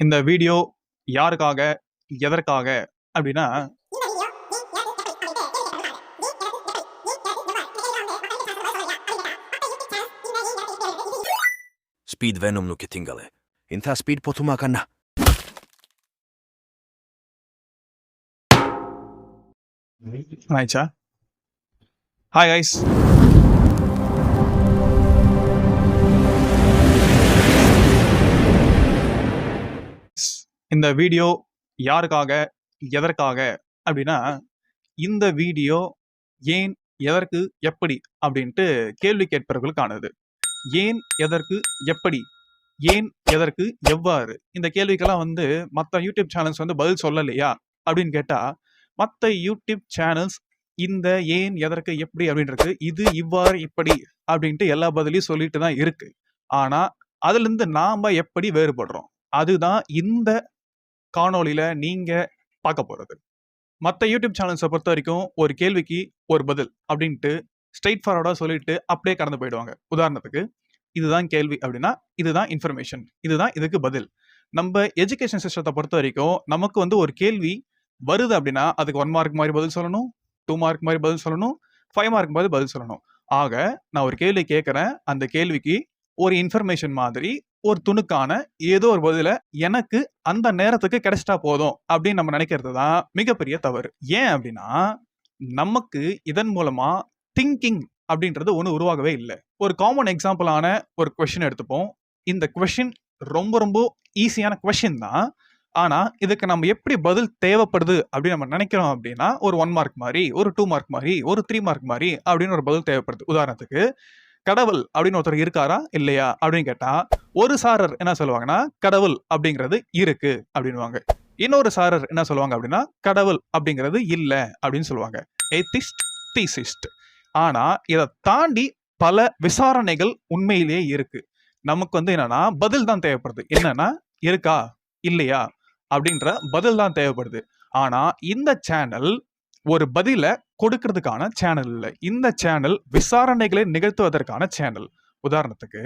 இந்த வீடியோ யாருக்காக எதற்காக அப்படின்னா Speed Venom nu ketingale. Inta speed potumakana. ஆயிடுச்சா ஹாய் ஐஸ் இந்த வீடியோ யாருக்காக எதற்காக அப்படின்னா இந்த வீடியோ ஏன் எதற்கு எப்படி அப்படின்ட்டு கேள்வி கேட்பவர்களுக்கானது ஏன் எதற்கு எப்படி ஏன் எதற்கு எவ்வாறு? இந்த கேள்விக்கெல்லாம் வந்து மற்ற யூடியூப் சேனல்ஸ் வந்து பதில் சொல்லலையா அப்படின்னு கேட்டால் மற்ற யூடியூப் சேனல்ஸ் இந்த ஏன் எதற்கு எப்படி அப்படின்றது இது இவ்வாறு இப்படி அப்படின்ட்டு எல்லா பதிலையும் சொல்லிட்டு தான் இருக்கு. ஆனால் அதுலேருந்து நாம் எப்படி வேறுபடுறோம்? அதுதான் இந்த காணொலியில் நீங்கள் பார்க்க போகிறது மற்ற யூடியூப் சேனல்ஸை பொறுத்த வரைக்கும் ஒரு கேள்விக்கு ஒரு பதில் அப்படின்ட்டு ஸ்ட்ரெயிட் ஃபார்வர்டாக சொல்லிட்டு அப்படியே கடந்து போயிடுவாங்க. உதாரணத்துக்கு இதுதான் கேள்வி அப்படின்னா இதுதான் இன்ஃபர்மேஷன் இதுதான் இதுக்கு பதில். நம்ம எஜுகேஷன் சிஸ்டத்தை பொறுத்த வரைக்கும் நமக்கு வந்து ஒரு கேள்வி வருது அப்படின்னா அதுக்கு ஒன் மார்க் மாதிரி பதில் சொல்லணும் டூ மார்க் மாதிரி பதில் சொல்லணும் ஃபைவ் மார்க் மாதிரி பதில் சொல்லணும். ஆக நான் ஒரு கேள்வி கேட்குறேன் அந்த கேள்விக்கு ஒரு இன்ஃபர்மேஷன் மாதிரி ஒரு துணுக்கான ஏதோ ஒரு பதில எனக்கு அந்த நேரத்துக்கு கிடைச்சிட்டா போதும் அப்படின்னு நம்ம நினைக்கிறது தான் மிகப்பெரிய தவறு. ஏன் அப்படின்னா நமக்கு இதன் மூலமா திங்கிங் அப்படின்றது ஒன்று உருவாகவே இல்லை. ஒரு காமன் எக்ஸாம்பிளான ஒரு கொஷின் எடுத்துப்போம். இந்த கொஷின் ரொம்ப ரொம்ப ஈஸியான கொஷின் தான். ஆனால் இதுக்கு நம்ம எப்படி பதில் தேவைப்படுது அப்படின்னு நம்ம நினைக்கிறோம் அப்படின்னா ஒரு ஒன் மார்க் மாதிரி ஒரு டூ மார்க் மாதிரி ஒரு த்ரீ மார்க் மாதிரி அப்படின்னு ஒரு பதில் தேவைப்படுது. உதாரணத்துக்கு கடவுள் அப்படின்னு ஒருத்தர் இருக்காரா? இல்லையா? அப்படின்னு கேட்டா ஒரு சாரர் என்ன சொல்லுவாங்கன்னா கடவுள் அப்படிங்கிறது இருக்கு அப்படின்னுவாங்க. இன்னொரு சாரர் என்ன சொல்லுவாங்க அப்படின்னா கடவுள் அப்படிங்கிறது இல்ல அப்படின்னு சொல்லுவாங்க. ஏத்திஸ்ட் தீசிஸ்ட் ஆனா இதை தாண்டி பல விசாரணைகள் உண்மையிலேயே இருக்கு. நமக்கு வந்து என்னன்னா பதில் தான் தேவைப்படுது. என்னன்னா இருக்கா? இல்லையா? அப்படின்ற பதில் தான் தேவைப்படுது. ஆனா இந்த சேனல் ஒரு பதில கொடுக்கறதுக்கான சேனல் இல்லை. இந்த சேனல் விசாரணைகளை நிகழ்த்துவதற்கான சேனல் உதாரணத்துக்கு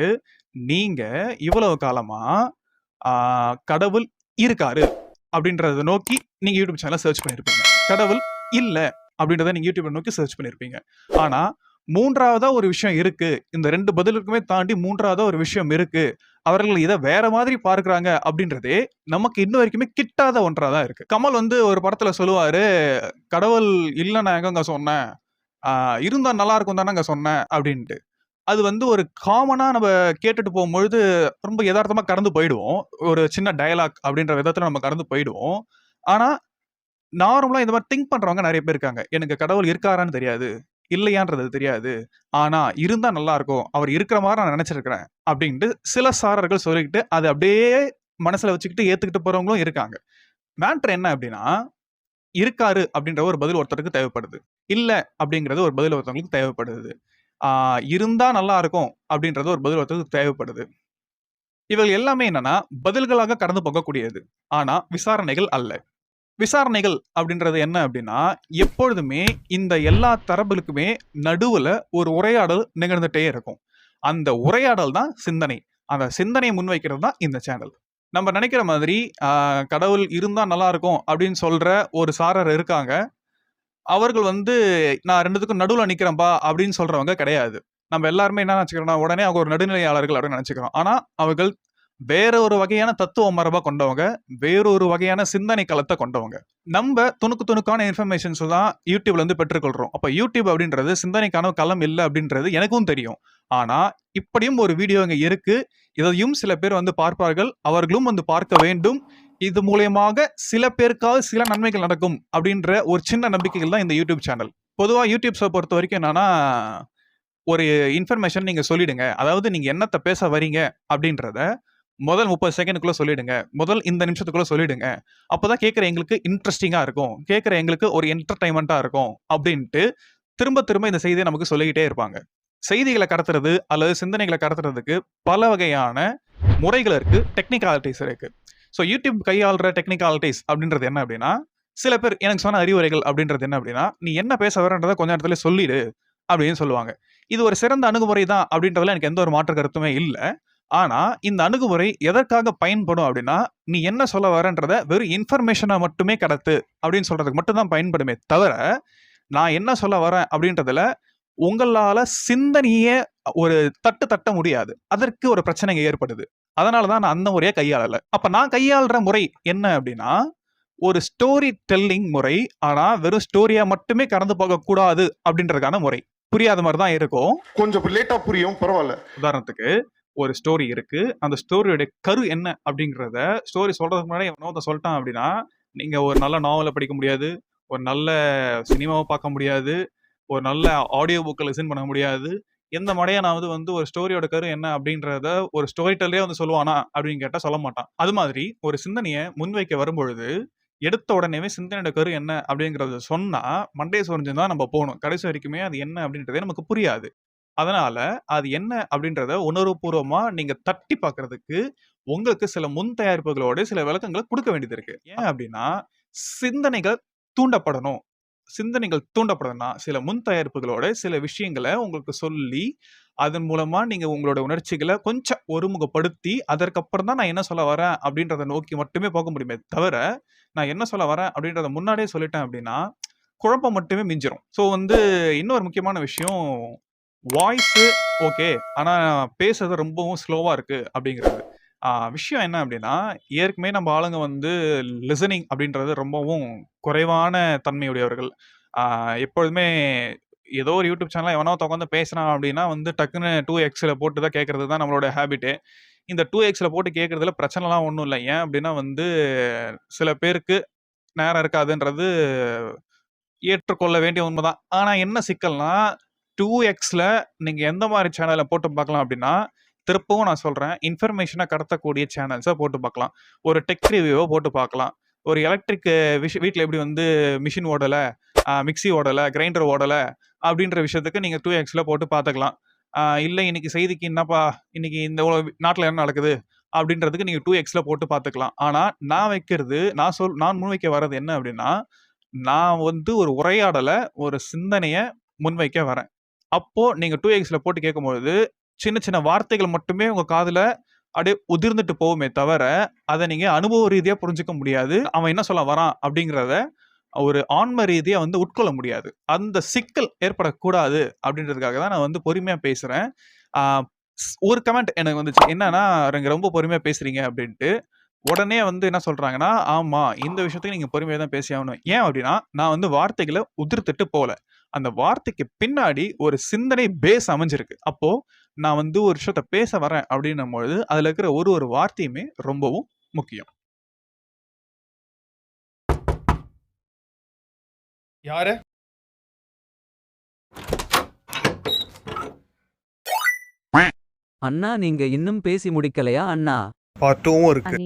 நீங்க இவ்வளவு காலமா கடவுள் இருக்காரு அப்படின்றத நோக்கி நீங்க யூடியூப் சேனல் சர்ச் பண்ணிருப்பீங்க. கடவுள் இல்லை அப்படின்றத நீங்க யூடியூப் நோக்கி சர்ச் பண்ணிருப்பீங்க. ஆனா மூன்றாவதா ஒரு விஷயம் இருக்கு. இந்த ரெண்டு பதிலுக்குமே தாண்டி மூன்றாவதா ஒரு விஷயம் இருக்கு. அவர்கள் இதை வேற மாதிரி பார்க்குறாங்க அப்படின்றதே நமக்கு இன்ன வரைக்குமே கிட்டாத ஒன்றா தான் இருக்கு. கமல் வந்து ஒரு படத்துல சொல்லுவாரு கடவுள் இல்ல நான் எங்கங்க சொன்னேன் ஆஹ் இருந்தா நல்லா இருக்கும் தானங்க சொன்னேன் அப்படின்ட்டு. அது வந்து ஒரு காமனாக நம்ம கேட்டுட்டு போகும்பொழுது ரொம்ப யதார்த்தமாக கடந்து போயிடுவோம். ஒரு சின்ன டயலாக் அப்படின்ற விதத்தில் நம்ம கடந்து போயிடுவோம். ஆனால் நார்மலாக இந்த மாதிரி திங்க் பண்ணுறவங்க நிறைய பேர் இருக்காங்க. எனக்கு கடவுள் இருக்காரான்னு தெரியாது. இல்லையான்றது தெரியாது. ஆனா இருந்தா நல்லா இருக்கும் அவர் இருக்கிற மாதிரி நான் நினைச்சிருக்கிறேன். அப்படின்ட்டு சில சாரர்கள் சொல்லிக்கிட்டு அதை அப்படியே மனசுல வச்சுக்கிட்டு ஏத்துக்கிட்டு போறவங்களும் இருக்காங்க. மேட்ரு என்ன அப்படின்னா இருக்காரு அப்படின்ற ஒரு பதில் ஒருத்தருக்கு தேவைப்படுது. இல்ல அப்படிங்கிறது ஒரு பதில் ஒருத்தவங்களுக்கு தேவைப்படுது. இருந்தால் இருந்தா நல்லா இருக்கும் அப்படின்றது ஒரு பதில் ஒருத்தருக்கு தேவைப்படுது. இவர்கள் எல்லாமே என்னன்னா பதில்களாக கடந்து போகக்கூடியது. ஆனா விசாரணைகள் அல்ல. விசாரணைகள் அப்படின்றது என்ன அப்படின்னா எப்பொழுதுமே இந்த எல்லா தரப்புகளுக்குமே நடுவில் ஒரு உரையாடல் நிகழ்ந்துட்டே இருக்கும். அந்த உரையாடல் தான் சிந்தனை. அந்த சிந்தனையை முன்வைக்கிறது தான் இந்த சேனல். நம்ம நினைக்கிற மாதிரி கடவுள் இருந்தால் நல்லா இருக்கும் அப்படின்னு சொல்கிற ஒரு சாரர் இருக்காங்க. அவர்கள் வந்து நான் ரெண்டுத்துக்கும் நடுவில் நிற்கிறேன்பா அப்படின்னு சொல்கிறவங்க கிடையாது. நம்ம எல்லாருமே என்ன நினச்சிக்கிறோம்னா உடனே அவங்க ஒரு நடுநிலையாளர்கள் அப்படின்னு நினச்சிக்கிறோம். ஆனால் அவர்கள் வேற ஒரு வகையான தத்துவ மரபை கொண்டவங்க வேறொரு வகையான சிந்தனை களத்தை கொண்டவங்க. நம்ம துணுக்கு துணுக்கான இன்ஃபர்மேஷன்ஸ் தான் யூடியூப்ல இருந்து பெற்றுக்கொள்றோம். யூடியூப் அப்படின்றது சிந்தனைக்கான களம் இல்லை அப்படின்றது எனக்கும் தெரியும். ஆனா இப்படியும் ஒரு வீடியோ இங்க இருக்கு. இதையும் சில பேர் வந்து பார்ப்பார்கள். அவர்களும் வந்து பார்க்க வேண்டும். இது மூலயமாக சில பேருக்காவது சில நன்மைகள் நடக்கும் அப்படின்ற ஒரு சின்ன நம்பிக்கைகள் தான் இந்த யூடியூப் சேனல் பொதுவாக யூடியூப்ஸை பொறுத்த வரைக்கும் என்னன்னா ஒரு இன்ஃபர்மேஷன் நீங்கள் சொல்லிடுங்க. அதாவது நீங்கள் என்னத்தை பேச வரீங்க அப்படின்றத முதல் முப்பது செகண்டுக்குள்ள சொல்லிடுங்க. முதல் இந்த நிமிஷத்துக்குள்ள சொல்லிடுங்க. அப்போதான் கேட்குற எங்களுக்கு இன்ட்ரெஸ்டிங்காக இருக்கும். கேட்குற எங்களுக்கு ஒரு என்டர்டைன்மெண்ட்டாக இருக்கும் அப்படின்ட்டு திரும்ப திரும்ப இந்த செய்தியை நமக்கு சொல்லிக்கிட்டே இருப்பாங்க. செய்திகளை கடத்துறது அல்லது சிந்தனைகளை கடத்துறதுக்கு பல வகையான முறைகள் இருக்கு டெக்னிக்காலிட்டிஸ் இருக்கு. ஸோ யூடியூப் கையாளுற டெக்னிக்காலிட்டிஸ் அப்படின்றது என்ன அப்படின்னா சில பேர் எனக்கு சொன்ன அறிவுரைகள் அப்படின்றது என்ன அப்படின்னா நீ என்ன பேச வரன்றதை கொஞ்ச நேரத்துல சொல்லிடு அப்படின்னு சொல்லுவாங்க. இது ஒரு சிறந்த அணுகுமுறை தான் அப்படின்றதுல எனக்கு எந்த ஒரு மாற்று கருத்துமே இல்லை. ஆனா இந்த அணுகுமுறை எதற்காக பயன்படும் அப்படின்னா நீ என்ன சொல்ல வரன்றத வெறும் இன்ஃபர்மேஷனை மட்டுமே கடத்து அப்படின்னு சொல்றதுக்கு மட்டும்தான் பயன்படுமே தவிர நான் என்ன சொல்ல வரேன் அப்படின்றதுல உங்களால சிந்தனையே ஒரு தட்டு தட்ட முடியாது. அதற்கு ஒரு பிரச்சனைங்க ஏற்படுது. அதனால தான் நான் அந்த முறையை கையாளல. அப்ப நான் கையாளுற முறை என்ன அப்படின்னா ஒரு ஸ்டோரி டெல்லிங் முறை. ஆனா வெறும் ஸ்டோரியா மட்டுமே கடந்து போக கூடாது அப்படின்றதுக்கான முறை. புரியாத மாதிரி தான் இருக்கும். கொஞ்சம் லேட்டா புரியும் பரவாயில்ல. உதாரணத்துக்கு ஒரு ஸ்டோரி இருக்கு. அந்த ஸ்டோரியோட கரு என்ன அப்படிங்கிறத ஸ்டோரி சொல்றதுக்கு முன்னாடி எவனோ சொல்லிட்டான் அப்படின்னா நீங்க ஒரு நல்ல நாவலை படிக்க முடியாது ஒரு நல்ல சினிமாவை பார்க்க முடியாது ஒரு நல்ல ஆடியோ புக்கை லிசன் பண்ண முடியாது. எந்த மடையானாவது வந்து ஒரு ஸ்டோரியோட கரு என்ன அப்படின்றத ஒரு ஸ்டோரி டெல்லே வந்து சொல்லுவானா அப்படின்னு கேட்டால் சொல்ல மாட்டான். அது மாதிரி ஒரு சிந்தனையை முன்வைக்க வரும்பொழுது எடுத்த உடனேவே சிந்தனையோட கரு என்ன அப்படிங்கிறத சொன்னா மண்டே சொரிஞ்சு தான் நம்ம போகணும். கடைசி வரைக்குமே அது என்ன அப்படின்றதே நமக்கு புரியாது. அதனால அது என்ன அப்படின்றத உணர்வுபூர்வமா நீங்க தட்டி பார்க்கிறதுக்கு உங்களுக்கு சில முன் தயாரிப்புகளோட சில விளக்கங்களை கொடுக்க வேண்டியது இருக்கு. ஏன்? அப்படின்னா சிந்தனைகள் தூண்டப்படணும். சிந்தனைகள் தூண்டப்படணும்னா சில முன் தயாரிப்புகளோட சில விஷயங்களை உங்களுக்கு சொல்லி அதன் மூலமா நீங்க உங்களோட உணர்ச்சிகளை கொஞ்சம் ஒருமுகப்படுத்தி அதற்கப்புறம் தான் நான் என்ன சொல்ல வரேன் அப்படின்றத நோக்கி மட்டுமே போக முடியுமே தவிர நான் என்ன சொல்ல வரேன் அப்படின்றத முன்னாடியே சொல்லிட்டேன் அப்படின்னா குழப்பம் மட்டுமே மிஞ்சிரும். ஸோ வந்து இன்னொரு முக்கியமான விஷயம் வாய்ஸு ஓகே ஆனால் பேசுறது ரொம்பவும் ஸ்லோவாக இருக்குது அப்படிங்கிறது. விஷயம் என்ன அப்படின்னா ஏற்கனவே நம்ம ஆளுங்க வந்து லிசனிங் அப்படின்றது ரொம்பவும் குறைவான தன்மையுடையவர்கள். எப்பொழுதுமே ஏதோ ஒரு யூடியூப் சேனலில் எவனோ உட்காந்து பேசுகிறான் அப்படின்னா வந்து டக்குன்னு டூ எக்ஸில் போட்டு தான் கேட்குறது தான் நம்மளோட ஹேபிட்டு இந்த டூ எக்ஸில் போட்டு கேட்குறதுல பிரச்சனைலாம் ஒன்றும் இல்லை. ஏன் அப்படின்னா வந்து சில பேருக்கு நேரம் இருக்காதுன்றது ஏற்றுக்கொள்ள வேண்டிய உண்மைதான். ஆனால் என்ன சிக்கல்னா டூ எக்ஸில் நீங்கள் எந்த மாதிரி சேனலை போட்டு பார்க்கலாம் அப்படின்னா திருப்பவும் நான் சொல்கிறேன் இன்ஃபர்மேஷனை கடத்தக்கூடிய சேனல்ஸை போட்டு பார்க்கலாம். ஒரு டெக் ரிவ்யூவை போட்டு பார்க்கலாம். ஒரு எலக்ட்ரிக் விஷ வீட்டில் எப்படி வந்து மிஷின் ஓடலை மிக்ஸி ஓடலை கிரைண்டர் ஓடலை அப்படின்ற விஷயத்துக்கு நீங்கள் டூ எக்ஸில் போட்டு பார்த்துக்கலாம். இல்லை இன்னைக்கு செய்திக்கு என்னப்பா இன்னைக்கு இந்த நாட்டில் என்ன நடக்குது அப்படின்றதுக்கு நீங்கள் டூ எக்ஸில் போட்டு பார்த்துக்கலாம். ஆனால் நான் வைக்கிறது நான் சொல் நான் முன்வைக்க வர்றது என்ன அப்படின்னா நான் வந்து ஒரு உரையாடலை ஒரு சிந்தனையை முன்வைக்க வரேன். அப்போ நீங்க டூ எக்ஸ்ல போட்டு கேட்கும்பொழுது சின்ன சின்ன வார்த்தைகள் மட்டுமே உங்க காதுல அப்படியே உதிர்ந்துட்டு போகுமே தவிர அதை நீங்க அனுபவ ரீதியா புரிஞ்சிக்க முடியாது. அவன் என்ன சொல்ல வரான் அப்படிங்கிறத ஒரு ஆன்ம ரீதியா வந்து உட்கொள்ள முடியாது. அந்த சிக்கல் ஏற்படக்கூடாது அப்படின்றதுக்காக தான் நான் வந்து பொறுமையா பேசுறேன். ஸ்- ஒரு கமெண்ட் எனக்கு வந்துச்சு. என்னன்னா நீங்க ரொம்ப பொறுமையா பேசுறீங்க அப்படின்ட்டு. உடனே வந்து என்ன சொல்றாங்கன்னா ஆமா இந்த விஷயத்துக்கு நீங்க பொறுமையா தான் பேசி ஆகணும் ஏன் அப்படின்னா நான் வந்து வார்த்தைகளை உதிர்த்துட்டு போகல. அந்த வார்த்தைக்கு பின்னாடி ஒரு சிந்தனை பேஸ் அமைஞ்சிருக்கு. அப்போ நான் வந்து ஒரு விஷயத்த பேச வரேன் அப்படின்னும் பொழுது அதுல இருக்கிற ஒரு ஒரு வார்த்தையுமே ரொம்பவும் முக்கியம். யாரு? அண்ணா நீங்க இன்னும் பேசி முடிக்கலையா அண்ணா? பார்ட் டூவும் இருக்கு.